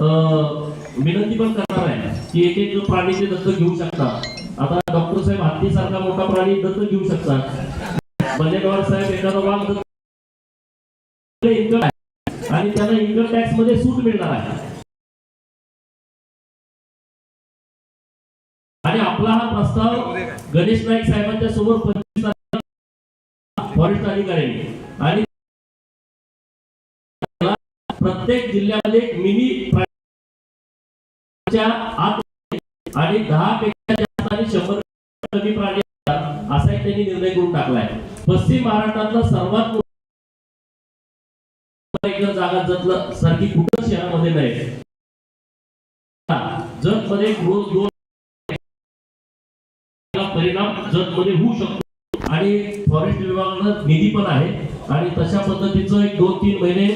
विनंती पण करणार आहे की एक एक प्राणी ते दत्तक घेऊ शकतात. आता डॉक्टर साहेब हत्ती सारखा मोठा प्राणी दत्तक घेऊ शकतात. बल्लेगवार साहेब एखादा वाघ दत्त इन्कम आणि त्यांना इन्कम टॅक्समध्ये सूट मिळणार आहे. आणि आपला हा प्रस्ताव गणेश नाईक साहेबांच्या समोर पंचवीस फॉरेस्ट अधिकाऱ्यांनी. आणि प्रत्येक जिल्ह्यामध्ये एक मिनी आत आणि दहा पेक्षा जास्त आणि शंभर कमी प्राणी असतात, असा एक त्यांनी निर्णय करून टाकलाय. पश्चिम महाराष्ट्रातलं सर्वात जागा जतलं सारखी कुठं शहरामध्ये नाही. जतमध्ये रोज दोन परिणाम जतमध्ये होऊ शकतो. आणि फॉरेस्ट विभागाला निधी पण आहे. आणि तशा पद्धतीचं एक दोन तीन महिने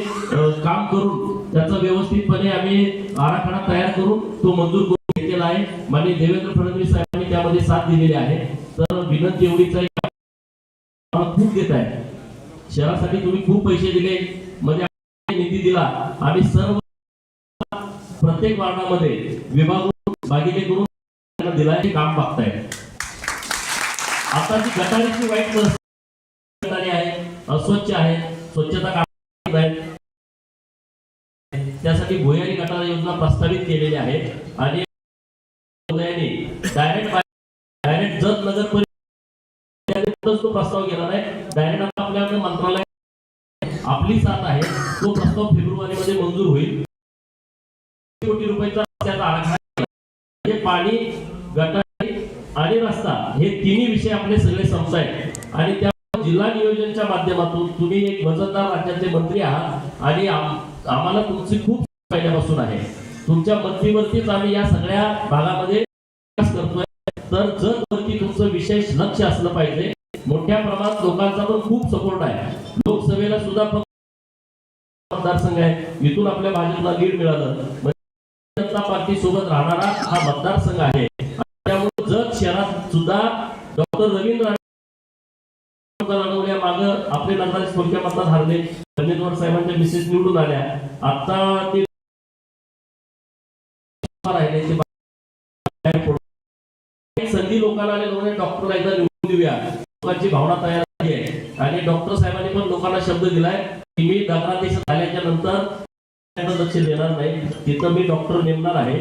काम करून त्याचा व्यवस्थितपणे आम्ही आराखडा तयार करून तो मंजूर करून घेतलेला आहे. माननीय देवेंद्र फडणवीस साहेबांनी त्यामध्ये साथ दिलेली आहे. तर विनंती एवढीच आहे खूप देत आहे. शहरासाठी तुम्ही खूप पैसे दिले म्हणजे निधी दिला. आम्ही सर्व प्रत्येक वार्डामध्ये विभागून बागिले करून त्यांना दिलाय हे काम बघताय. आता जी गटारीची वाईट परिस्थिती गटारी आहे अस्वच्छ आहे स्वच्छता काम त्यासाठी भुयारी गटाला योजना प्रस्तावित केलेली आहे. आणि डायरेक्ट डायरेक्ट जत नगर परिषद तो प्रस्ताव केला नाही. डायरेक्ट आता आपल्याकडे मंत्रालय आपली साथ आहे. तो प्रस्ताव फेब्रुवारी मध्ये मंजूर होईल. कोटी रुपयाचा त्याचा आराखडा म्हणजे पाणी गटारी आणि रस्ता हे तिन्ही विषय आपले सगळे समजायत आणि त्या जिल्हा नियोजनच्या माध्यमातून तुम्ही एक वजनदार राज्याचे मंत्री आहात. आणि आम्हाला तुमची खूप पहिल्यापासून आहे. तुमच्या मंत्रीवरतीच आम्ही या सगळ्या भागामध्ये करतोय. तर जगवरती तुमचं विशेष लक्ष असलं पाहिजे मोठ्या प्रमाणात लोकांचा पण खूप सपोर्ट आहे. लोकसभेला सुद्धा फक्त मतदारसंघ आहे. इथून आपल्या भाजपला लीड मिळालं. म्हणजे जनता पार्टी सोबत राहणारा हा मतदारसंघ आहे. त्यामुळे जत शहरात सुद्धा डॉक्टर रवींद्र आपले नगराचे थोडक्या मतदार हारले. धनेश्वर साहेबांच्या मिसेस निवडून आल्या. आता ते राहिले संधी लोकांना आले लोकांनी डॉक्टरला एकदा निवडून देऊया. लोकांची भावना तयार झाली आहे. आणि डॉक्टर साहेबांनी पण लोकांना शब्द दिलाय की मी नगराध्यक्ष झाल्याच्यानंतर लक्ष देणार नाही. तिथं मी डॉक्टर नेमणार आहे.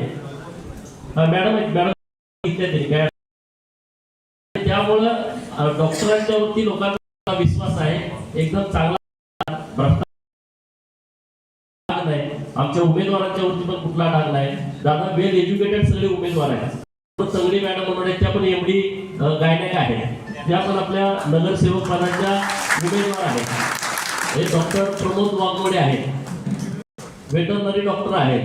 मॅडम मॅडम त्यामुळं डॉक्टरांच्या वरती लोकांचा विश्वास आहे. एकदम चांगला भ्रष्टाचार नाही आमच्या उमेदवारांच्या वरती पण कुठला डाग नाही. दादा वेल एज्युकेटेड सगळे उमेदवार आहेत. सगळी मॅडम म्हणून आहेत, त्या पण एवढी गायनाक आहेत. त्या पण आपल्या नगरसेवक पदाच्या उमेदवार आहेत. हे डॉक्टर प्रमोद वाघमोडे आहेत. वेटरनरी डॉक्टर आहेत.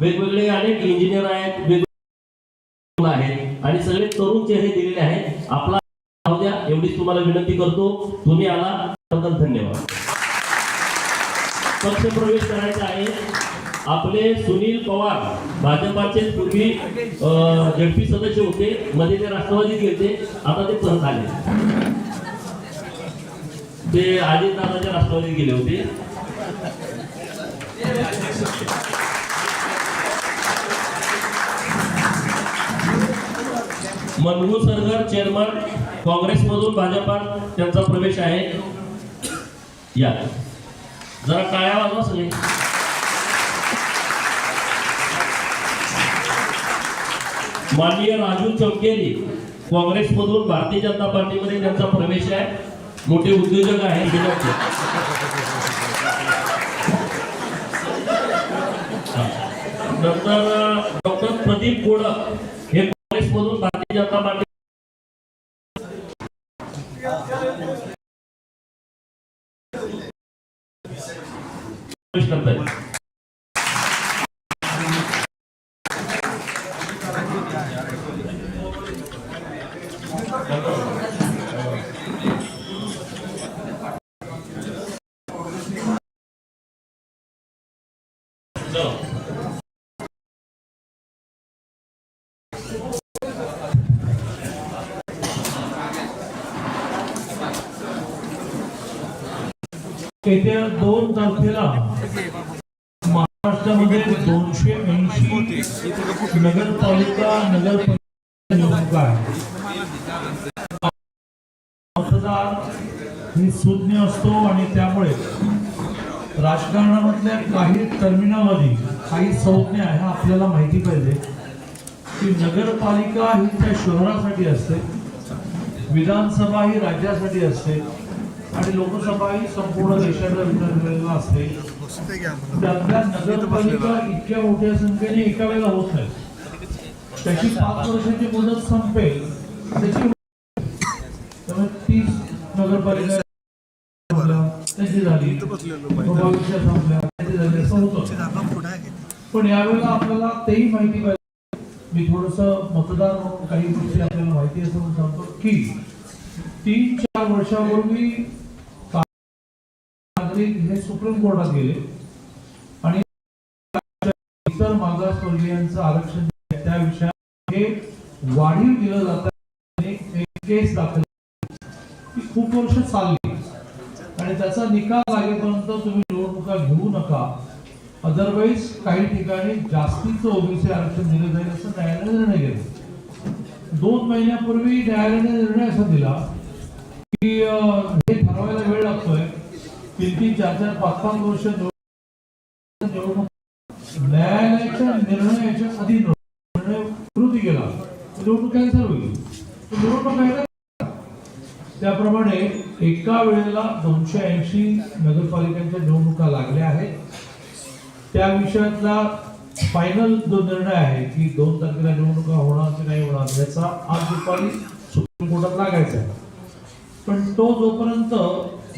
वेगवेगळे अनेक इंजिनियर आहेत वेगवेगळे आहेत. आणि सगळे तरुण चेहरे दिलेले आहेत. आपला द्या एवढीच तुम्हाला विनंती करतो. तुम्ही आला बद्दल धन्यवाद. पक्ष प्रवेश करायचा आहे. आपले सुनील पवार भाजपाचे पूर्वी झडपी सदस्य होते. मध्ये ते राष्ट्रवादीत गेले आता ते परत आले. ते अजित दादाच्या राष्ट्रवादीत गेले होते. मनमू सरगर चेअरमन काँग्रेसमधून भाजपात त्यांचा प्रवेश आहे. या. जरा काळ्या वाजवा सगळे. माननीय राजू चौकेरी काँग्रेसमधून भारतीय जनता पार्टीमध्ये त्यांचा प्रवेश आहे. मोठे उद्योजक आहेत नंतर डॉक्टर प्रदीप गोडक हे काँग्रेसमधून भारतीय जनता पार्टी प्रवेश येत्या दोन तारखेला महाराष्ट्रामध्ये दोनशे ऐंशी नगरपालिका नगर निवडणुका मतदार ही सुज्ञ असतो आणि त्यामुळे राजकारणामधल्या काही टर्मिनॉलॉजी काही संज्ञा ह्या आपल्याला माहिती पाहिजे. की नगरपालिका ही त्या शहरासाठी असते विधानसभा ही राज्यासाठी असते आणि लोकसभा ही संपूर्ण देशाला विधानसभेला असते त्यातल्या नगरपालिका इतक्या मोठ्या संख्येने एका वेळेला होत नाही त्याची पाच वर्षाची मुदत संपेल त्याची त्यामुळे तीस नगरपालिका त्याची झाली. पण यावेळेला आपल्याला तेही माहिती पाहिजे. मी थोडस मतदार म्हणून काही गोष्टी आपल्याला माहिती असं म्हणून सांगतो की तीन चार वर्षापूर्वी नागरिक हे सुप्रीम कोर्टात गेले. आणि इतर मागासवर्गीयांचं आरक्षण त्या विषयात हे वाढीव दिलं जात एक केस दाखल ती खूप वर्ष चालली. आणि त्याचा निकाल लागेपर्यंत तुम्ही निवडणुका घेऊ नका. अदरवाईज काही ठिकाणी जास्तीचं ओबीसी आरक्षण दिलं जाईल असं न्यायालयाने निर्णय घेतला दोन महिन्यापूर्वी न्यायालयाने निर्णय असा दिला की अं, हे ठरवायला वेळ लागतोय तीन तीन चार चार पाच पाच वर्ष न्यायालयाच्या निर्णयाच्या आधी निर्णय विरोधी गेला निवडणूक कॅन्सल होईल. निवडणूक त्याप्रमाणे एका वेळेला दोनशे ऐंशी नगरपालिकांच्या निवडणुका लागल्या आहेत. त्या विषयातला फायनल जो निर्णय आहे की दोन तारखेला निवडणुका होणार की नाही होणार याचा आज दुपारी सुप्रीम कोर्टात लागायचा पण तो जोपर्यंत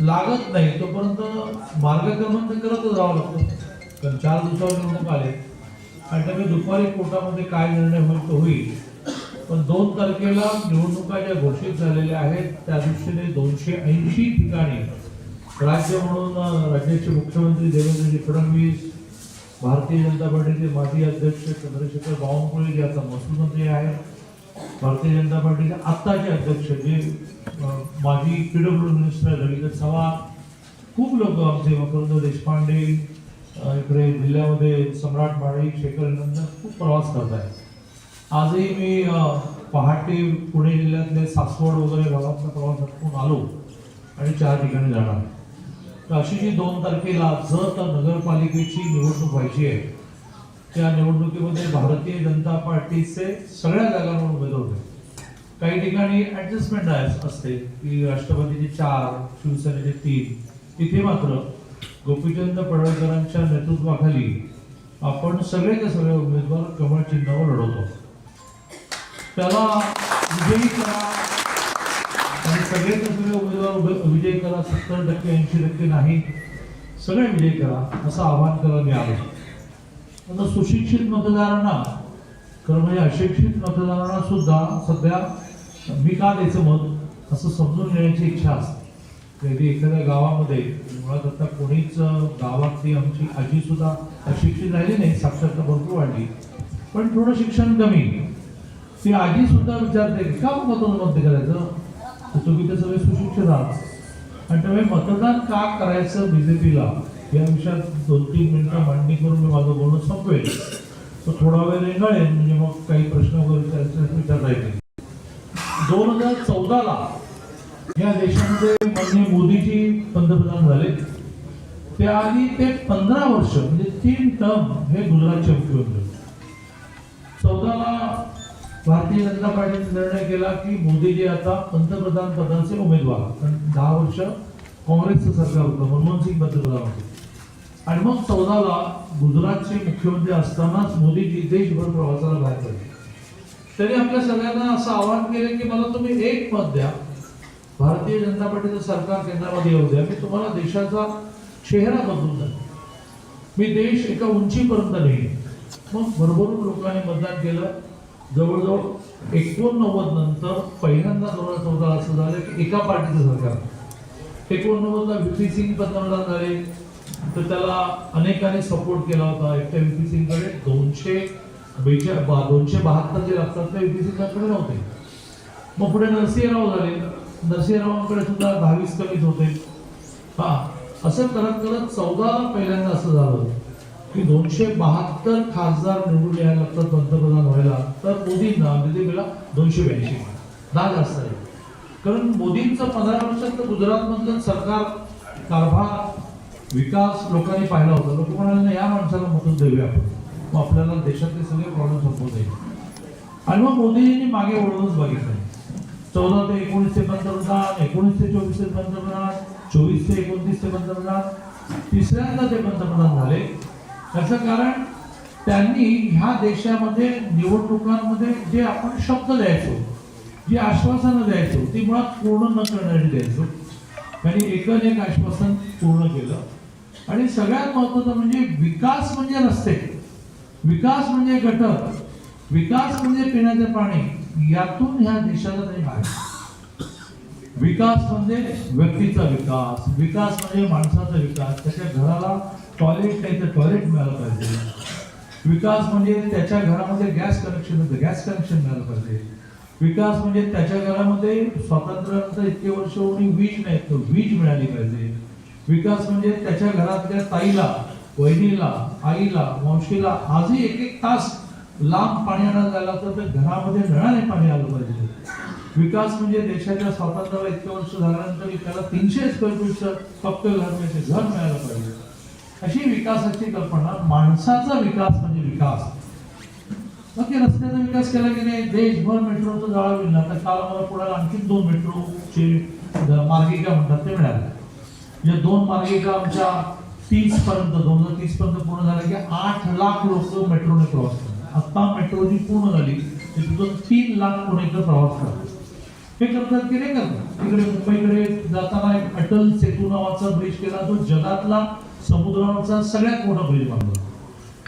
लागत नाही तोपर्यंत मार्गक्रमण तर करतच राहावं लागतं. कारण चार दिवसावर निवडणूक आले आणि त्यामुळे दुपारी कोर्टामध्ये काय निर्णय होईल तो होईल. पण दोन तारखेला निवडणुका ज्या घोषित झालेल्या आहेत त्या दृष्टीने दोनशे ऐंशी ठिकाणी राज्य म्हणून राज्याचे मुख्यमंत्री देवेंद्रजी फडणवीस भारतीय जनता पार्टीचे माजी अध्यक्ष चंद्रशेखर बावनकुळे जे आता महसूल मंत्री आहेत भारतीय जनता पार्टीचे आत्ताचे अध्यक्ष जे माजी पीडब्ल्यू मिनिस्टर रवींद्र चव्हाण खूप लोक आमचे मकरंद देशपांडे इकडे जिल्ह्यामध्ये सम्राट माळी शेखर नंदन खूप प्रवास करत आहेत. आजही मी पहाटे पुणे जिल्ह्यातले सासवड वगैरे भागातला प्रवास आटपून आलो आणि चार ठिकाणी जाणार तर अशी जी दोन तारखेला जर तर नगरपालिकेची निवडणूक व्हायची आहे त्या निवडणुकीमध्ये भारतीय जनता पार्टीचे सगळ्या जागांवर उमेदवार होते. काही ठिकाणी ऍडजस्टमेंट असते की राष्ट्रवादीचे चार शिवसेनेचे तीन तिथे मात्र गोपीचंद पडळकरांच्या नेतृत्वाखाली आपण सगळेचे सगळे उमेदवार कमळ चिन्हावर लढवतो. त्याला विजयी करा आणि सगळे सगळे उमेदवार विजय करा सत्तर टक्के ऐंशी टक्के नाही सगळे विजय करा असं आवाहन करायला मी आलो आता सुशिक्षित मतदारांना खरं म्हणजे अशिक्षित मतदारांना सुद्धा सध्या मी का द्यायचं मत? असं समजून घेण्याची इच्छा असते. कधी एखाद्या गावामध्ये मुळात आता कोणीच गावातली आमची आजी सुद्धा अशिक्षित राहिली नाही साक्षरता भरपूर वाढली. पण थोडं शिक्षण कमी. ती आजी सुद्धा विचारते की का मतदान मत करायचं? तर तुम्ही तर सगळे सुशिक्षित आहात. आणि त्यामुळे मतदान का करायचं बीजेपीला या विषयात दोन तीन मिनिटं मांडणी करून मी माझं बोलणं संपवेल. तो थोडा वेळ रेंगाळेल म्हणजे मग काही प्रश्न वगैरे विचारायचे विचारता येतील. दोन हजार चौदाला या देशामध्ये माननीय मोदीजी पंतप्रधान झाले. त्याआधी ते पंधरा वर्ष म्हणजे तीन टर्म हे गुजरातचे मुख्यमंत्री चौदाला भारतीय जनता पार्टीने निर्णय केला की मोदीजी आता पंतप्रधान पदाचे उमेदवार. कारण दहा वर्ष काँग्रेसचं सरकार होतं मनमोहन सिंग पंतप्रधान होते. आणि मग चौदाला गुजरातचे मुख्यमंत्री असतानाच मोदीजी देशभर प्रवासाला बाहेर पडले. त्यांनी आपल्या सगळ्यांना असं आवाहन केलं की मला तुम्ही एक मत द्या. भारतीय जनता पार्टीचं सरकार केंद्रामध्ये येऊ द्या. मी तुम्हाला देशाचा चेहरा बदलून जाईल मी देश एका उंचीपर्यंत नेईन. मग भरभरून लोकांनी मतदान केलं. जवळजवळ एकोणनव्वद नंतर पहिल्यांदा दोन हजार चौदा असं झालं की एका पार्टीचं सरकार. एकोणनव्वदला व्ही पी सिंग पंतप्रधान झाले. तर त्याला अनेकांनी सपोर्ट केला होता एकट्या व्ही पी सिंगकडे दोनशे बेचा बा- दोनशे बहात्तर जे लागतात ते व्ही पी सिंगाकडे नव्हते. मग पुढे नरसिंहराव झाले. नरसिंहरावांकडे सुद्धा दहावीस कमीच होते. हा असं करत करत चौदा पहिल्यांदा असं झालं की दोनशे बहात्तर खासदार निवडून यायला लागतात पंतप्रधान व्हायला. तर मोदींना म्हणजे दिल्लीला दोनशे ब्याऐंशी दहा जास्त आहे. कारण मोदींचं पंधरा वर्षात तर गुजरातमधलं सरकार कारभार विकास लोकांनी पाहिला होता. लोक म्हणाले या माणसाला मदत देऊया आपण. मग आपल्याला देशातले सगळे प्रॉब्लेम संपवता येईल आणि मग मोदीजींनी मागे वळूनच बघितलं. चौदा ते एकोणीस ते पंतप्रधान एकोणीस ते चोवीस ते पंतप्रधान चोवीस ते एकोणतीस ते पंतप्रधान तिसऱ्यांदा ते पंतप्रधान झाले. त्याचं कारण त्यांनी ह्या देशामध्ये निवडणुकांमध्ये जे आपण शब्द द्यायचो जी आश्वासनं द्यायचो ती मुळात पूर्ण न करणारी द्यायचो. त्यांनी एकच एक आश्वासन पूर्ण केलं. आणि सगळ्यात महत्वाचं म्हणजे विकास म्हणजे रस्ते. विकास म्हणजे गटर. विकास म्हणजे पिण्याचे पाणी. यातून ह्या देशाला नाही बाहेर विकास म्हणजे व्यक्तीचा विकास. विकास म्हणजे माणसाचा विकास. त्याच्या घराला टॉयलेट नाही तर टॉयलेट मिळालं पाहिजे. विकास म्हणजे त्याच्या घरामध्ये गॅस कनेक्शन होतं. गॅस कनेक्शन मिळालं पाहिजे. विकास म्हणजे त्याच्या घरामध्ये स्वातंत्र्यानंतर इतके वर्ष होऊन वीज नाही तर वीज मिळाली पाहिजे. विकास म्हणजे त्याच्या घरातल्या ताईला वहिनीला आईला मावशीला आजही एक एक तास लांब पाणी आणायला जायला तर घरामध्ये नळाने पाणी आलं पाहिजे. विकास म्हणजे देशाच्या स्वातंत्र्याला इतके वर्ष झाल्यानंतर त्याला तीनशे स्क्वेअर फीटचं फक्त घर म्हणजे घर मिळायला पाहिजे. अशी विकासाची कल्पना माणसाचा विकास म्हणजे विकास. बाकी रस्त्याचा विकास केला की नाही? देशभर मेट्रोचं जाळा मिळणार. तर काल आम्हाला पुढे आणखी दोन मेट्रोचे मार्गिका म्हणतात ते मिळाले. म्हणजे दोन मार्गिका आमच्या तीस पर्यंत दोन हजार तीस पर्यंत पूर्ण झाल्या की आठ लाख लोक मेट्रोने प्रवास करतात. आता मेट्रो जी पूर्ण झाली की तिथून तीन लाख पुणेकर प्रवास करतात. हे करतात की नाही करतात तिकडे मुंबईकडे जाताना एक अटल सेतू नावाचा ब्रिज केला तो जगातला समुद्रावरचा सगळ्यात मोठा ब्रिज बांधला.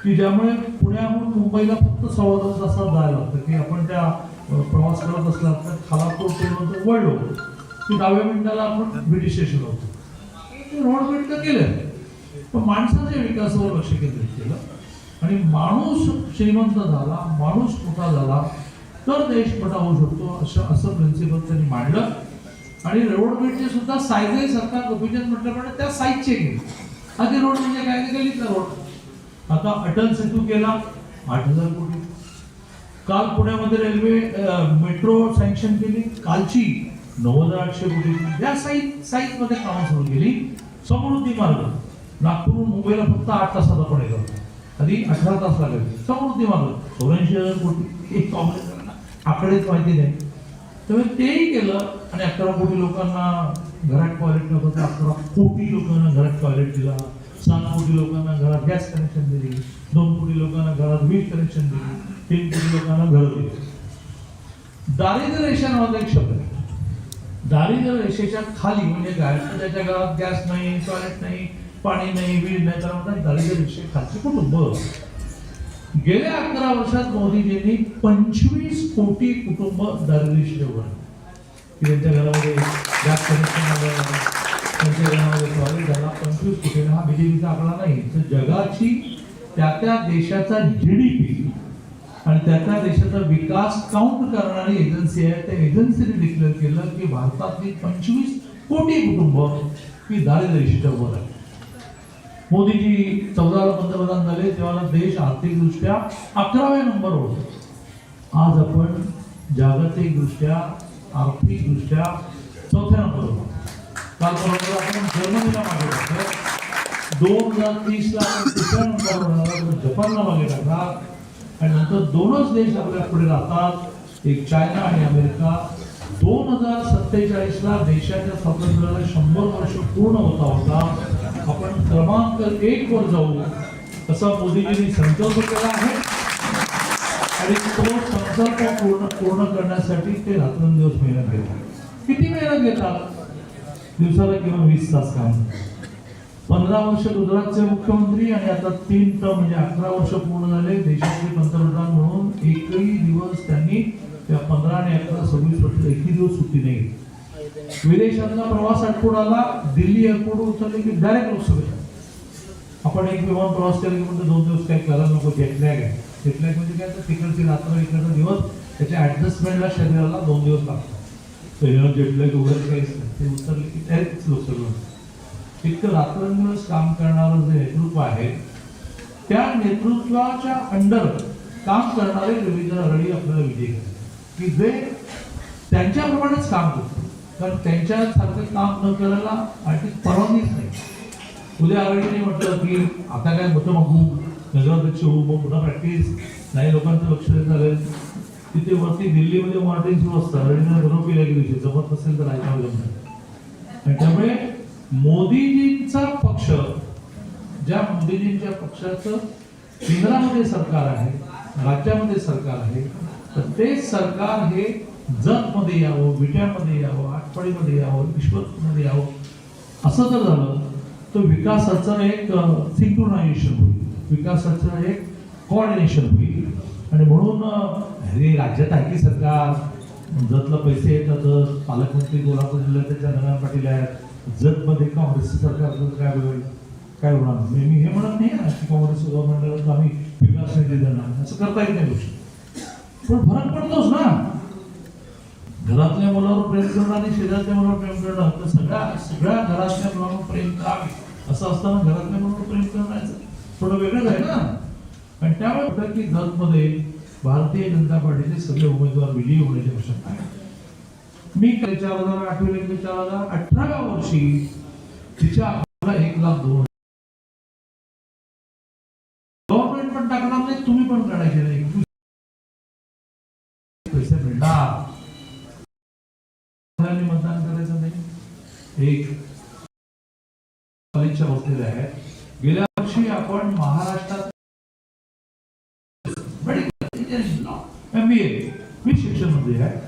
की ज्यामुळे पुण्याहून मुंबईला फक्त सव्वा दोन तासात जायला लागतं. की आपण त्या प्रवास करत असला तर खालापूर ते वळलो. की दहाव्या मिनिटाला आपण ब्रिटिश स्टेशन होतो. रोड बिल्ड तर केलं पण माणसाच्या विकासावर लक्ष केंद्रित केलं. आणि माणूस श्रीमंत झाला माणूस मोठा झाला तर देश मोठा होऊ शकतो असं असं प्रिन्सिपल त्यांनी मांडलं. आणि रोड बिल्डचे सुद्धा साईजही सरकार गोपीचंद म्हटल्याप्रमाणे त्या साईजचे केले. आधी रोड म्हणजे काय? केली तर रोड आता अटल सेतू केला आठ हजार कोटी. काल पुण्यामध्ये रेल्वे मेट्रो सँक्शन केली. कालची नऊ हजार आठशे कोटी या साईज साईजमध्ये कामं सुरू केली. समृद्धी मार्ग. नागपूरहून मुंबईला फक्त आठ तासात आपण येतो आधी अठरा तास लागले. समृद्धी मार्ग. चौऱ्याऐंशी हजार कोटी. एक काँग्रेसला आकडेच माहिती नाही. त्यामुळे तेही केलं आणि अकरा कोटी लोकांना घरात टॉयलेट नव्हतं. तर अकरा कोटी लोकांना घरात टॉयलेट दिला. सात कोटी लोकांना घरात गॅस कनेक्शन दिली. दोन कोटी लोकांना घरात वीज कनेक्शन दिली. तीन कोटी लोकांना घर दिले. दारिद्र्य रेषा एक शब्द आहे. दारिद्र्य रेषेच्या खाली म्हणजे काय तर त्याच्या घरात गॅस नाही टॉयलेट नाही पाणी नाही वीज नाही तर म्हणतात दारिद्र्य रेषेखालची कुटुंब. गेल्या अकरा वर्षात मोदीजींनी पंचवीस कोटी कुटुंब दारिद्र्य रेषेवर त्यांच्या घरामध्ये गॅस कनेक्शन आलं त्यांच्या घरामध्ये टॉयलेट झाला पंचवीस कोटी हा बीजेपीचा आकडा नाही. तर जगाची त्या त्या देशाचा जीडीपी आणि त्या देशाचा विकास काउंट करणारी एजन्सी आहे. त्या एजन्सीने डिक्लेअर केलं की भारतातली पंचवीस कोटी कुटुंब ही दारिद्र्य वर आहे मोदीजी चौदाला पंतप्रधान झाले तेव्हा देश आर्थिकदृष्ट्या अकराव्या नंबरवर होता. आज आपण जागतिकदृष्ट्या आर्थिकदृष्ट्या चौथ्या नंबरवर होतो काल आपण जर्मनीला मागे टाकलं दोन हजार तीसला आपण तिसऱ्या नंबरवर जपानला मागे टाकणार. आणि नंतर दोनच देश आपल्या पुढे राहतात. एक चायना आणि अमेरिका. दोन हजार सत्तेचाळीसला देशाच्या स्वातंत्र्याला शंभर वर्ष पूर्ण होता होता. आपण क्रमांक एक वर जाऊ. असा मोदीजींनी संकल्प केला आहे. आणि तो संकल्प पूर्ण पूर्ण करण्यासाठी ते रात्रंदिवस मेहनत घेतात. किती मेहनत घेतात? दिवसाला किंवा वीस तास काम. पंधरा वर्ष गुजरातचे मुख्यमंत्री आणि आता तीन टर्म म्हणजे अकरा वर्ष पूर्ण झाले देशाचे पंतप्रधान म्हणून एकही दिवस त्यांनी त्या पंधरा आणि अकरा सव्वीस वर्ष एकही दिवस सुट्टी नाही घेतली. विदेशातला प्रवास आठवड आला दिल्ली एअरपोर्ट उचलले की डायरेक्ट लोकसभेत आपण एक विमान प्रवास केला की म्हणजे दोन दिवस काही करायला नको जेटलॅग आहे. जेटलॅग म्हणजे काय? तर तिकडची रात्र इकडचा दिवस त्याच्या ऍडजस्टमेंटला शरीराला दोन दिवस लागतात. शरीरात जेटलॅग वगैरे काहीच नाही. ते उतरले की डायरेक्ट लोकसभेत इतकं रात्रंदिवस काम करणारं जे नेतृत्व आहे त्या नेतृत्वाच्या अंडर काम करणारे विविध आघाडी आपल्याला विजय करायचे की जे त्यांच्याप्रमाणेच काम करतो कारण त्यांच्यासारखं काम न करायला आणखी परवानगीच नाही. उद्या आघाडीने म्हटलं की आता काय मतं मागू नगराध्यक्ष होऊ मग पुन्हा प्रॅक्टिस नाही लोकांचं लक्ष झालं तिथे वरती दिल्लीमध्ये मॉनिटरिंग सुरू असतं. आघाडीने बरोबर केल्या जमत नसेल तर ऐकावं जमणार आणि त्यामुळे मोदीजींचा पक्ष ज्या मोदीजींच्या पक्षाचं केंद्रामध्ये सरकार आहे राज्यामध्ये सरकार आहे तर ते सरकार हे जतमध्ये यावं विट्यामध्ये यावं आठवडीमध्ये यावं विश्वमध्ये यावं असं जर झालं तर विकासाचं एक सिंक्रोनायझेशन होईल. विकासाचं एक कॉर्डिनेशन होईल. आणि म्हणून हे राज्यात आहे की सरकार जतलं पैसे येतात पालकमंत्री कोल्हापूर जिल्ह्यात नगर पाटील आहेत जगमध्ये काँग्रेस सरकारचं तर काय होईल काय होणार? नाही मी हे म्हणत नाही ना की काँग्रेस गव्हर्नमेंट आम्ही विकास निधी देणार असं करता येत नाही गोष्टी. पण फरक पडतोच ना. घरातल्या मुलावर प्रेम करणं आणि शेजारच्या मुलावर प्रेम करणं तर सगळ्या सगळ्या घरातल्या मुलावर प्रेम करावे असं असताना घरातल्या मुलावर प्रेम करण्याचं थोडं वेगळंच आहे ना. आणि त्यामुळे की जगमध्ये भारतीय जनता पार्टीचे सगळे उमेदवार विजयी होण्याची आवश्यकता आहे. मी चार हजार आठवले की चार हजार अठराव्या वर्षी तिच्या आपल्याला एक लाख दोन गव्हर्नमेंट पण टाकणार नाही तुम्ही पण काढायचे नाही. पैसे मिळणार. मतदान करायचं नाही. एक परीक्षा बसलेल्या आहेत गेल्या वर्षी आपण महाराष्ट्रात मी शिक्षणमध्ये आहे.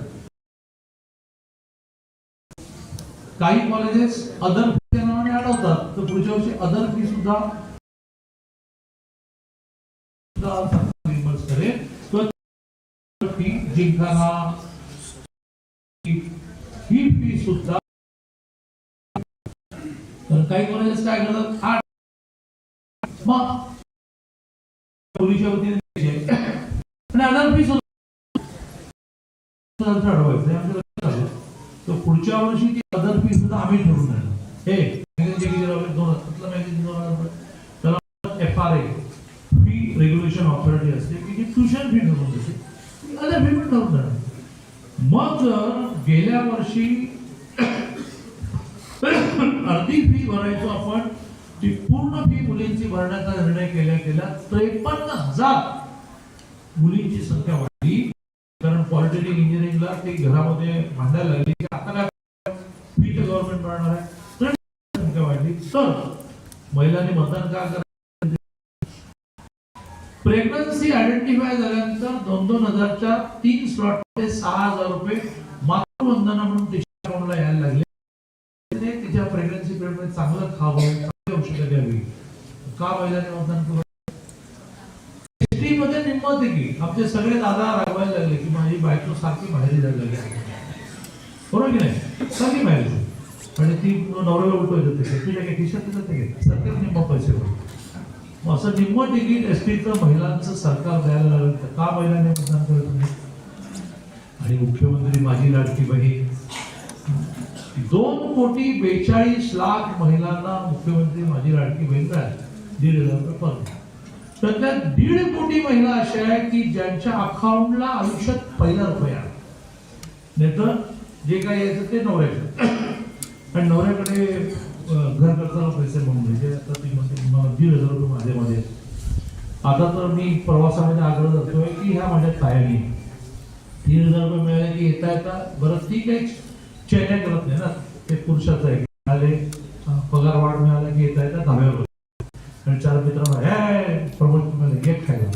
काही कॉलेजेस अदर फीच्या नावाने अडवतात. तर पुढच्या वर्षी अदर फी सुद्धा फी जिंकताना ही फी सुद्धा तर काही कॉलेजेस काय करतात? आठ मग पोलीसच्या वतीने आणि अदर फी सुद्धा ठरवायचं हे आमच्या लक्षात आलं. तर पुढच्या वर्षी ती अदर फी सुद्धा आम्ही ठरवून देणार हे मॅगझिनचे दोन कुठलं मॅगझिन दोन हजार त्याला F R A fee regulation authority असते की जी ट्युशन फी ठरवून देते. अदर फी पण ठरवून जाणार मग जर गेल्या वर्षी अर्धी फी भरायचो आपण ती पूर्ण फी मुलींची भरण्याचा निर्णय केल्या केल्या त्रेपन्न हजार मुलींची संख्या वाढली. कारण पॉलिटेक्निक इंजिनिअरिंगला ते घरामध्ये भांडायला लागली. की आता काय फी तर गव्हर्नमेंट भरणार आहे तर संख्या वाढली तर महिलांनी मतदान का करायचं प्रेग्नन्सी आयडेंटिफाय झाल्यानंतर दोन दोन हजारच्या तीन स्लॉटमध्ये सहा हजार रुपये मातृवंदना म्हणून तिच्या अकाउंटला यायला लागले. तिच्या प्रेग्नन्सी पिरियडमध्ये चांगलं खावं चांगली औषधं घ्यावी का महिलांनी मतदान करू? मध्ये निम्मत की आमचे सगळे दादा रागवायला लागले की माझी बायको सारखी बाहेर जायला लागली. बरोबर की नाही? सारखी बाहेर आणि ती नवऱ्याला उठवायचं होते. तिला काही टी ते सरकार निम्मा पैसे भरतो मग असं निम्म तिकीट एस टीचं महिलांचं सरकार द्यायला लागलं. तर का महिलांनी मतदान करत नाही? आणि मुख्यमंत्री माझी लाडकी बहीण. दोन कोटी बेचाळीस लाख महिलांना मुख्यमंत्री माझी लाडकी बहीण मिळाली. दीड हजार रुपये पर त्या दीड कोटी महिला अशा आहेत की ज्यांच्या अकाउंटला आयुष्यात पहिला रुपया नाही नाहीतर जे काही यायचं ते नवऱ्याचं. आणि नवऱ्याकडे घर करताना पैसे म्हणून द्यायचे आता ती म्हणते मला दीड हजार रुपये माझे मध्ये आता तर मी प्रवासामध्ये आग्रह करतोय की ह्या माझ्या कायमी तीन हजार रुपये मिळाले की येता येता बरं ती काही चेन्या करत नाही ना. ते पुरुषाचं आहे. मिळाले पगार वाढ मिळाला की येता येता धाब्यावर आणि चार मित्रांना हे प्रमोद मिळाले एक खायला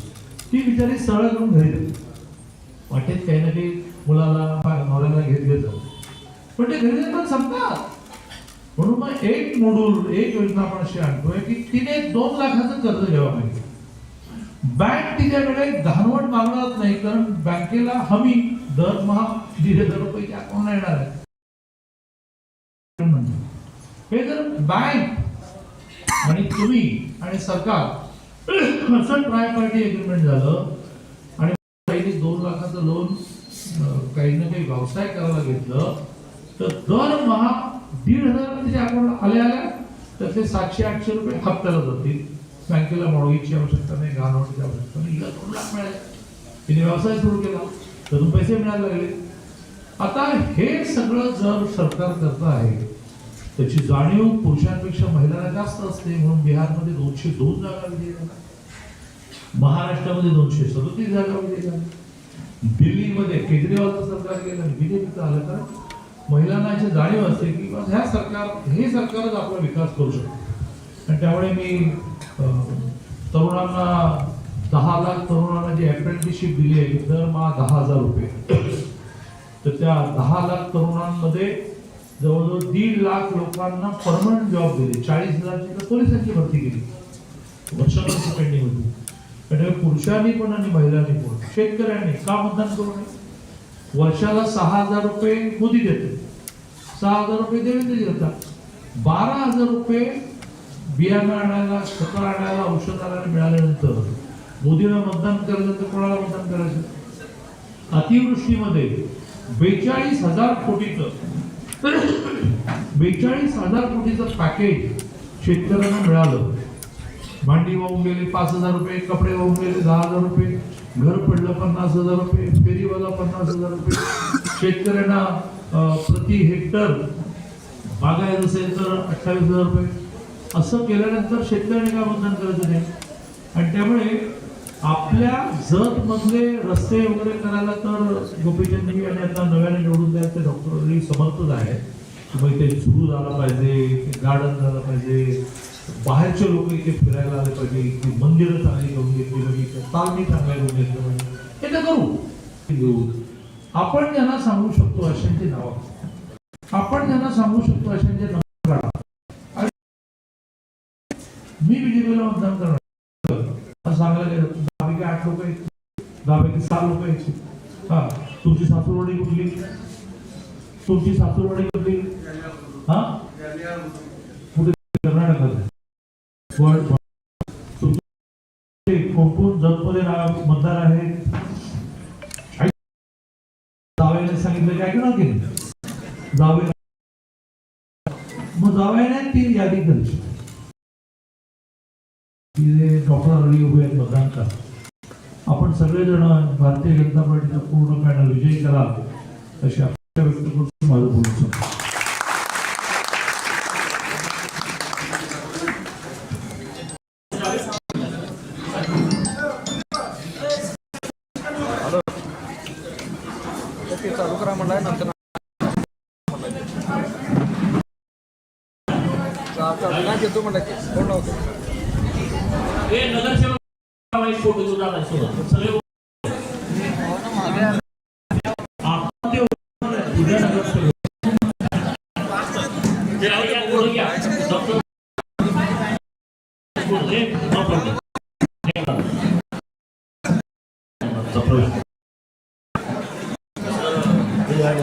ती बिचारी सरळ करून घरी जाते वाटेत काही ना काही मुलाला नवऱ्याला घेत घेत जाऊ पण ते घरी पण संपतात. म्हणून मग एक मोडूल एक योजना आपण अशी आणतोय की तिने दोन लाखाचं कर्ज घ्यावं पाहिजे. बँक तिच्याकडे घाणवट मागणार नाही कारण बँकेला हमी दरमहा दीड हजार रुपये अकाउंटला येणार आहे. हे जर बँक आणि तुम्ही आणि सरकार असं ट्राय पार्टी एग्रीमेंट झालं आणि काही दोन लाखाचं लोन काही ना काही व्यवसाय करायला घेतलं तर दरमहा दीड हजार त्याच्या आले आल्या आल्या त्यातले सातशे आठशे रुपये हप्त्याला जातील. बँकेला मॉडगेजची आवश्यकता नाही गहाणवटीची आवश्यकता नाही हिला दोन लाख मिळाले. तिने व्यवसाय सुरू केला त्यातून पैसे मिळायला लागले. आता हे सगळं जर सरकार करत आहे त्याची जाणीव पुरुषांपेक्षा महिलांना जास्त असते म्हणून बिहारमध्ये दोनशे दोन जागा विजयी महाराष्ट्रामध्ये दोनशे सदतीस जागा विजयी झाल्या. दिल्लीमध्ये केजरीवालचं सरकार गेलं बीजेपीचं आलं कारण महिलांना याची जाणीव असते की बस ह्या सरकार हे सरकारच आपला विकास करू शकतो. आणि त्यामुळे मी तरुणांना दहा लाख तरुणांना जी अप्रेंटिसशिप दिली आहे की दरमहा दहा हजार रुपये. तर त्या दहा लाख तरुणांमध्ये जवळजवळ दीड लाख लोकांना परमनंट जॉब दिले. चाळीस हजारची तर पोलिसांची भरती केली. वर्षभर पेंडिंग होती. त्यामुळे पुरुषांनी पण आणि महिलांनी पण. शेतकऱ्यांनी का मतदान करू नये? वर्षाला सहा हजार रुपये मोदी देते. सहा हजार रुपये देवेंद्र देतात. बारा हजार रुपये बियाणं आणायला खतं आणायला औषध आणायला मिळाल्यानंतर मोदीला मतदान करायचं तर कोणाला मतदान करायचं? अतिवृष्टीमध्ये बेचाळीस हजार कोटीचं बेचाळीस हजार कोटीचं पॅकेज शेतकऱ्यांना मिळालं. भांडी वाहून गेले पाच हजार रुपये कपडे वाहून गेले दहा हजार रुपये. घर पडलं पन्नास हजार रुपये फेरीवाला पन्नास हजार रुपये. शेतकऱ्यांना प्रति हेक्टर बागायत असेल तर अठ्ठावीस हजार रुपये. असं केल्यानंतर शेतकऱ्यांनी काय मतदान करायचं नाही. आणि त्यामुळे आपल्या जत मधले रस्ते वगैरे करायला तर गोपीचंदजी आणि आता नव्याने निवडून द्यायचे डॉक्टर समर्थच आहे की बाई ते झू झाला पाहिजे गार्डन झालं पाहिजे बाहेरचे लोक इथे फिरायला आले पाहिजे इथे मंदिरं चांगली करून घेतली पाहिजे तालमी चांगल्या करून घेतलं पाहिजे. हे तर करू. घेऊ आपण ज्यांना सांगू शकतो अशांची नावं. आपण ज्यांना सांगू शकतो अशांचे नंबर काढा मी बीजेपीला मतदान करणार. सांगायला गेलं दहापैकी आठ लोक आहेत. दहापैकी सहा लोक आहेत. हा तुमची सासूरवाडी कुठली? तुमची सासूरवाडी कुठली? हा? कुठे? कर्नाटकात. खोपून तुमचे मतदार आहेत. जावयाने सांगितलं काय करा केलं? जावे मग जावयाने ती यादी केली. डॉक्टर रवी उभे आहेत मतदान आपण सगळेजण भारतीय जनता पार्टीचा पूर्ण पॅनल विजयी करा अशी अपेक्षा व्यक्त करू फोटो घेऊन जात आहे सोबत सगळे आपण ते उद्या नगरसेवक. ते राहू द्या, पुढं घ्या. डॉक्टर पुढे, no problem. हे करा. चा प्रवेश. हे आहे.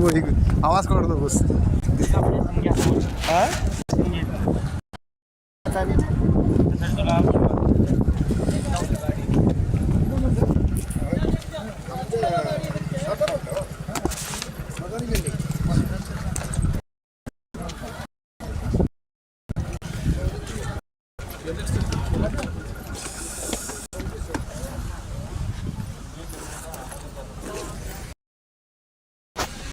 आवाज काढू नकोस हा